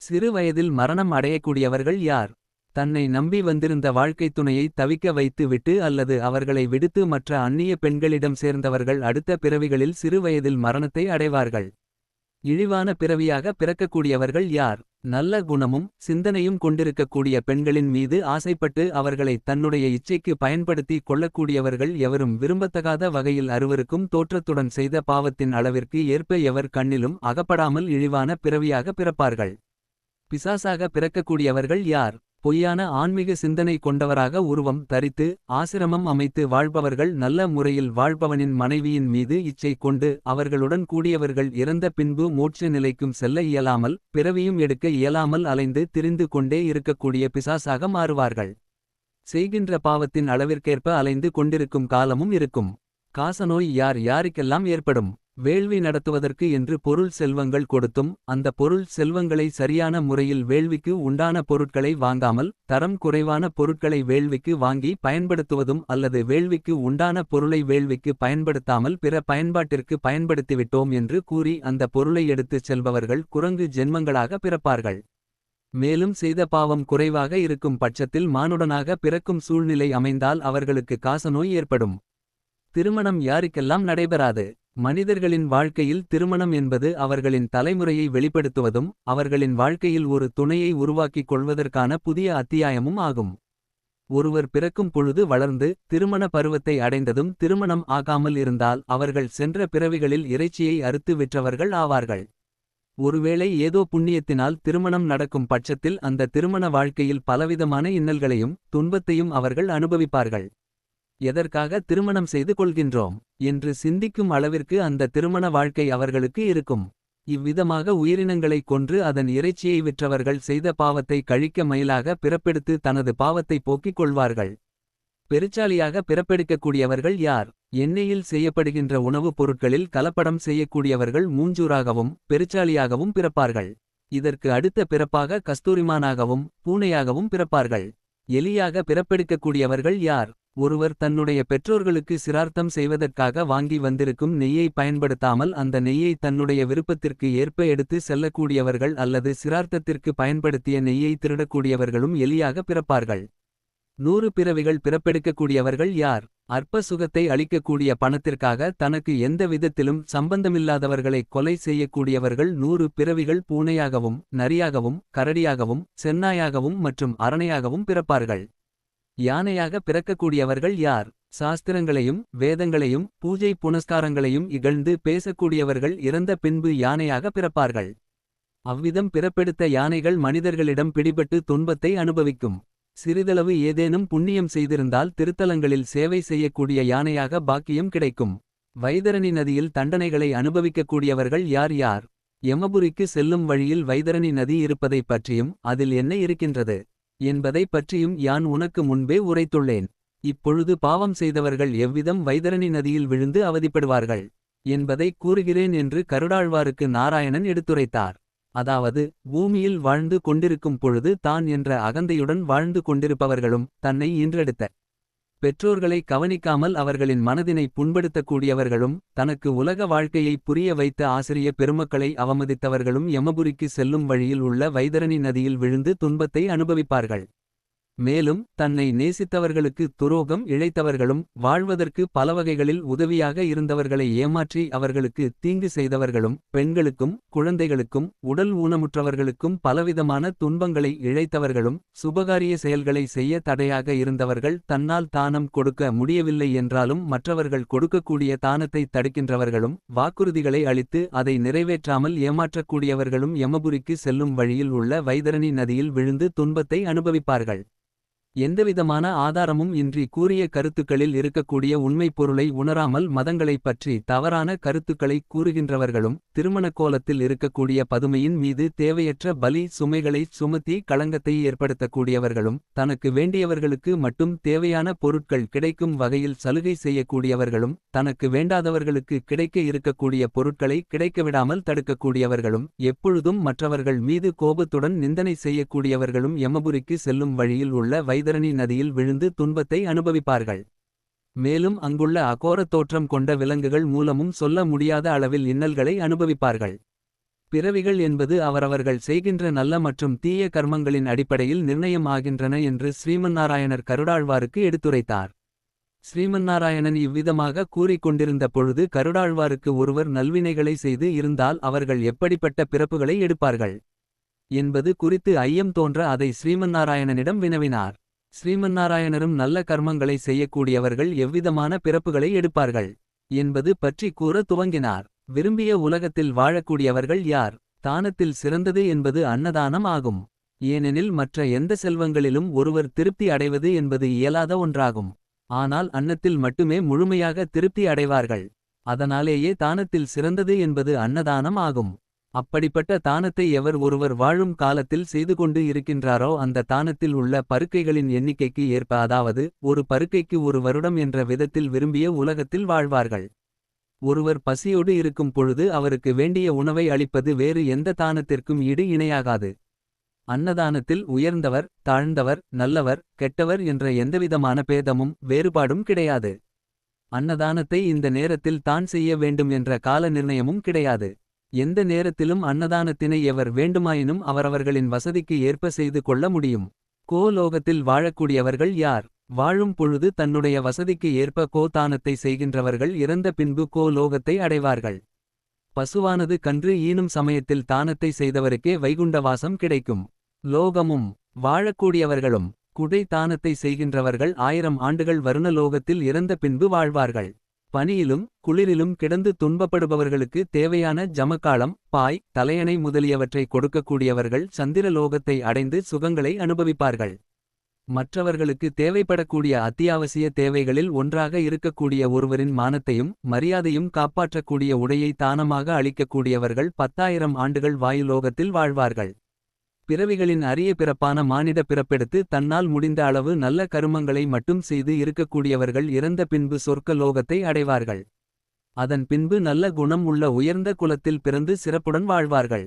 சிறு வயதில் மரணம் அடையக்கூடியவர்கள் யார்? தன்னை நம்பி வந்திருந்த வாழ்க்கைத் துணையை தவிக்க வைத்து விட்டு அல்லது அவர்களை விடுத்து மற்ற அந்நிய பெண்களிடம் சேர்ந்தவர்கள் அடுத்த பிறவிகளில் சிறுவயதில் மரணத்தை அடைவார்கள். இழிவான பிறவியாக பிறக்கக்கூடியவர்கள் யார்? நல்ல குணமும் சிந்தனையும் கொண்டிருக்கக்கூடிய பெண்களின் மீது ஆசைப்பட்டு அவர்களை தன்னுடைய இச்சைக்கு பயன்படுத்தி கொள்ளக்கூடியவர்கள் எவரும் விரும்பத்தகாத வகையில் அருவருக்கும் தோற்றத்துடன் செய்த பாவத்தின் அளவிற்கு ஏற்ப எவர் கண்ணிலும் அகப்படாமல் இழிவான பிறவியாக பிறப்பார்கள். பிசாசாக பிறக்கக்கூடியவர்கள் யார்? பொய்யான ஆன்மீக சிந்தனை கொண்டவராக உருவம் தரித்து ஆசிரமம் அமைத்து வாழ்பவர்கள் நல்ல முறையில் வாழ்பவனின் மனைவியின் மீது இச்சை கொண்டு அவர்களுடன் கூடியவர்கள் இறந்த பின்பு மோட்ச நிலைக்கும் செல்ல இயலாமல் பிறவியும் எடுக்க இயலாமல் அலைந்து திரிந்து கொண்டே இருக்கக்கூடிய பிசாசாக மாறுவார்கள். செய்கின்ற பாவத்தின் அளவிற்கேற்ப அலைந்து கொண்டிருக்கும் காலமும் இருக்கும். காசநோய் யார் யாருக்கெல்லாம் ஏற்படும்? வேள்வி நடத்துவதற்கு என்று பொருள் செல்வங்கள் கொடுத்தும் அந்த பொருள் செல்வங்களை சரியான முறையில் வேள்விக்கு உண்டான பொருட்களை வாங்காமல் தரம் குறைவான பொருட்களை வேள்விக்கு வாங்கி பயன்படுத்துவதும் அல்லது வேள்விக்கு உண்டான பொருளை வேள்விக்கு பயன்படுத்தாமல் பிற பயன்பாட்டிற்கு பயன்படுத்திவிட்டோம் என்று கூறி அந்த பொருளை எடுத்துச் செல்பவர்கள் குரங்கு ஜென்மங்களாக பிறப்பார்கள். மேலும் செய்த பாவம் குறைவாக இருக்கும் பட்சத்தில் மானுடனாக பிறக்கும் சூழ்நிலை அமைந்தால் அவர்களுக்கு காசநோய் ஏற்படும். திருமணம் யாருக்கெல்லாம் நடைபெறாது? மனிதர்களின் வாழ்க்கையில் திருமணம் என்பது அவர்களின் தலைமுறையை வெளிப்படுத்துவதும் அவர்களின் வாழ்க்கையில் ஒரு துணையை உருவாக்கிக் கொள்வதற்கான புதிய அத்தியாயமும் ஆகும். ஒருவர் பிறக்கும் பொழுது வளர்ந்து திருமண பருவத்தை அடைந்ததும் திருமணம் ஆகாமல் இருந்தால் அவர்கள் சென்ற பிறவிகளில் இறைச்சியை அறுத்து விற்றவர்கள் ஆவார்கள். ஒருவேளை ஏதோ புண்ணியத்தினால் திருமணம் நடக்கும் பட்சத்தில் அந்த திருமண வாழ்க்கையில் பலவிதமான இன்னல்களையும் துன்பத்தையும் அவர்கள் அனுபவிப்பார்கள். எதற்காக திருமணம் செய்து கொள்கின்றோம் என்று சிந்திக்கும் அளவிற்கு அந்த திருமண வாழ்க்கை அவர்களுக்கு இருக்கும். இவ்விதமாக உயிரினங்களைக் கொன்று அதன் இறைச்சியை விற்றவர்கள் செய்த பாவத்தை கழிக்க மயிலாக பிறப்பெடுத்து தனது பாவத்தை போக்கிக் கொள்வார்கள். பெருச்சாலியாக பிறப்பெடுக்கக்கூடியவர்கள் யார்? எண்ணெயில் செய்யப்படுகின்ற உணவுப் பொருட்களில் கலப்படம் செய்யக்கூடியவர்கள் மூஞ்சூராகவும் பெருச்சாலியாகவும் பிறப்பார்கள். இதற்கு அடுத்த பிறப்பாக கஸ்தூரிமானாகவும் பூனையாகவும் பிறப்பார்கள். எலியாக பிறப்பெடுக்கக்கூடியவர்கள் யார்? ஒருவர் தன்னுடைய பெற்றோர்களுக்கு சிரார்த்தம் செய்வதற்காக வாங்கி வந்திருக்கும் நெய்யை பயன்படுத்தாமல் அந்த நெய்யை தன்னுடைய விருப்பத்திற்கு ஏற்ப எடுத்து செல்லக்கூடியவர்கள் அல்லது சிரார்த்தத்திற்கு பயன்படுத்திய நெய்யை திருடக்கூடியவர்களும் எளியாக பிறப்பார்கள். நூறு பிறவிகள் பிறப்பெடுக்கக்கூடியவர்கள் யார்? அற்ப சுகத்தை அளிக்கக்கூடிய பணத்திற்காக தனக்கு எந்த விதத்திலும் சம்பந்தமில்லாதவர்களை கொலை செய்யக்கூடியவர்கள் நூறு பிறவிகள் பூனையாகவும் நரியாகவும் கரடியாகவும் சென்னாயாகவும் மற்றும் அரணையாகவும் பிறப்பார்கள். யானையாக பிறக்கக்கூடியவர்கள் யார்? சாஸ்திரங்களையும் வேதங்களையும் பூஜை புனஸ்காரங்களையும் இகழ்ந்து பேசக்கூடியவர்கள் இறந்த பின்பு யானையாக பிறப்பார்கள். அவ்விதம் பிறப்பெடுத்த யானைகள் மனிதர்களிடம் பிடிபட்டு துன்பத்தை அனுபவிக்கும். சிறிதளவு ஏதேனும் புண்ணியம் செய்திருந்தால் திருத்தலங்களில் சேவை செய்யக்கூடிய யானையாக பாக்கியம் கிடைக்கும். வைதரணி நதியில் தண்டனைகளை அனுபவிக்கக்கூடியவர்கள் யார் யார்? எமபுரிக்கு செல்லும் வழியில் வைதரணி நதி இருப்பதைப் பற்றியும் அதில் என்ன இருக்கின்றது? என்பதை பற்றியும் யான் உனக்கு முன்பே உரைத்துள்ளேன். இப்பொழுது பாவம் செய்தவர்கள் எவ்விதம் வைதரணி நதியில் விழுந்து அவதிப்படுவார்கள் என்பதை கூறுகிறேன் என்று கருடாழ்வாருக்கு நாராயணன் எடுத்துரைத்தார். அதாவது பூமியில் வாழ்ந்து கொண்டிருக்கும் பொழுது தான் என்ற அகந்தையுடன் வாழ்ந்து கொண்டிருப்பவர்களும் தன்னை ஈன்றெடுத்த பெற்றோர்களை கவனிக்காமல் அவர்களின் மனதினை புண்படுத்தக்கூடியவர்களும் தனக்கு உலக வாழ்க்கையை புரிய வைத்த ஆசிரிய பெருமக்களை அவமதித்தவர்களும் யமபுரிக்கு செல்லும் வழியில் உள்ள வைதரணி நதியில் விழுந்து துன்பத்தை அனுபவிப்பார்கள். மேலும் தன்னை நேசித்தவர்களுக்கு துரோகம் இழைத்தவர்களும் வாழ்வதற்கு பலவகைகளில் உதவியாக இருந்தவர்களை ஏமாற்றி அவர்களுக்கு தீங்கு செய்தவர்களும் பெண்களுக்கும் குழந்தைகளுக்கும் உடல் ஊனமுற்றவர்களுக்கும் பலவிதமான துன்பங்களை இழைத்தவர்களும் சுபகாரிய செயல்களை செய்ய தடையாக இருந்தவர்கள் தன்னால் தானம் கொடுக்க முடியவில்லை என்றாலும் மற்றவர்கள் கொடுக்கக்கூடிய தானத்தை தடுக்கின்றவர்களும் வாக்குறுதிகளை அளித்து அதை நிறைவேற்றாமல் ஏமாற்றக்கூடியவர்களும் யமபுரிக்கு செல்லும் வழியில் உள்ள வைதரணி நதியில் விழுந்து துன்பத்தை அனுபவிப்பார்கள். எந்தவிதமான ஆதாரமும் இன்றி கூறிய கருத்துக்களில் இருக்கக்கூடிய உண்மைப் பொருளை உணராமல் மதங்களைப் பற்றி தவறான கருத்துக்களை கூறுகின்றவர்களும் திருமண கோலத்தில் இருக்கக்கூடிய பதுமையின் மீது தேவையற்ற பலி சுமைகளை சுமத்தி களங்கத்தை ஏற்படுத்தக்கூடியவர்களும் தனக்கு வேண்டியவர்களுக்கு மட்டும் தேவையான பொருட்கள் கிடைக்கும் வகையில் சலுகை செய்யக்கூடியவர்களும் தனக்கு வேண்டாதவர்களுக்கு கிடைக்க இருக்கக்கூடிய பொருட்களை கிடைக்கவிடாமல் தடுக்கக்கூடியவர்களும் எப்பொழுதும் மற்றவர்கள் மீது கோபத்துடன் நிந்தனை செய்யக்கூடியவர்களும் எமபுரிக்கு செல்லும் வழியில் உள்ள வைதரணி நதியில் விழுந்து துன்பத்தை அனுபவிப்பார்கள். மேலும் அங்குள்ள அகோர தோற்றம் கொண்ட விலங்குகள் மூலமும் சொல்ல முடியாத அளவில் இன்னல்களை அனுபவிப்பார்கள். பிறவிகள் என்பது அவரவர்கள் செய்கின்ற நல்ல மற்றும் தீய கர்மங்களின் அடிப்படையில் நிர்ணயம் ஆகின்றன என்று ஸ்ரீமன்னாராயணர் கருடாழ்வாருக்கு எடுத்துரைத்தார். ஸ்ரீமன்னாராயணன் இவ்விதமாக கூறிக் கொண்டிருந்த பொழுது கருடாழ்வாருக்கு ஒருவர் நல்வினைகளை செய்து இருந்தால் அவர்கள் எப்படிப்பட்ட பிறப்புகளை எடுப்பார்கள்? என்பது குறித்து ஐயம் தோன்ற அதை ஸ்ரீமன்னாராயணனிடம் வினவினார். ஸ்ரீமன்னாராயணரும் நல்ல கர்மங்களை செய்யக்கூடியவர்கள் எவ்விதமான பிறப்புகளை எடுப்பார்கள்? என்பது பற்றி கூற துவங்கினார். விரும்பிய உலகத்தில் வாழக்கூடியவர்கள் யார்? தானத்தில் சிறந்தது என்பது அன்னதானம் ஆகும். ஏனெனில் மற்ற எந்த செல்வங்களிலும் ஒருவர் திருப்தி அடைவது என்பது இயலாத ஒன்றாகும். ஆனால் அன்னத்தில் மட்டுமே முழுமையாக திருப்தி அடைவார்கள். அதனாலேயே தானத்தில் சிறந்தது என்பது அன்னதானம் ஆகும். அப்படிப்பட்ட தானத்தை எவர் ஒருவர் வாழும் காலத்தில் செய்து கொண்டு இருக்கின்றாரோ அந்த தானத்தில் உள்ள பருக்கைகளின் எண்ணிக்கைக்கு ஏற்ப அதாவது ஒரு பருக்கைக்கு ஒரு வருடம் என்ற விதத்தில் விரும்பிய உலகத்தில் வாழ்வார்கள். ஒருவர் பசியோடு இருக்கும் பொழுது அவருக்கு வேண்டிய உணவை அளிப்பது வேறு எந்த தானத்திற்கும் ஈடு இணையாகாது. அன்னதானத்தில் உயர்ந்தவர் தாழ்ந்தவர் நல்லவர் கெட்டவர் என்ற எந்தவிதமான பேதமும் வேறுபாடும் கிடையாது. அன்னதானத்தை இந்த நேரத்தில் தான் செய்ய வேண்டும் என்ற கால நிர்ணயமும் கிடையாது. எந்த நேரத்திலும் அன்னதானத்தினை எவர் வேண்டுமாயினும் அவரவர்களின் வசதிக்கு ஏற்ப செய்து கொள்ள முடியும். கோலோகத்தில் வாழக்கூடியவர்கள் யார்? வாழும் பொழுது தன்னுடைய வசதிக்கு ஏற்ப கோ தானத்தை செய்கின்றவர்கள் இறந்த பின்பு கோ லோகத்தை அடைவார்கள். பசுவானது கன்று ஈனும் சமயத்தில் தானத்தை செய்தவருக்கே வைகுண்டவாசம் கிடைக்கும். லோகமும் வாழக்கூடியவர்களும் குடை தானத்தை செய்கின்றவர்கள் ஆயிரம் ஆண்டுகள் வருண லோகத்தில் இறந்த பின்பு வாழ்வார்கள். பனியிலும் குளிரிலும் கிடந்து துன்பப்படுபவர்களுக்கு தேவையான ஜமக்காலம் பாய் தலையணை முதலியவற்றை கொடுக்கக்கூடியவர்கள் சந்திரலோகத்தை அடைந்து சுகங்களை அனுபவிப்பார்கள். மற்றவர்களுக்கு தேவைப்படக்கூடிய அத்தியாவசிய தேவைகளில் ஒன்றாக இருக்கக்கூடிய ஒருவரின் மானத்தையும் மரியாதையும் காப்பாற்றக்கூடிய உடையை தானமாக அளிக்கக்கூடியவர்கள் பத்தாயிரம் ஆண்டுகள் வாயுலோகத்தில் வாழ்வார்கள். பிறவிகளின் அரிய பிறப்பான மானிட பிறப்பெடுத்து தன்னால் முடிந்த அளவு நல்ல கருமங்களை மட்டும் செய்து இருக்கக்கூடியவர்கள் இறந்த பின்பு சொர்க்க லோகத்தை அடைவார்கள். அதன் பின்பு நல்ல குணம் உள்ள உயர்ந்த குலத்தில் பிறந்து சிறப்புடன் வாழ்வார்கள்.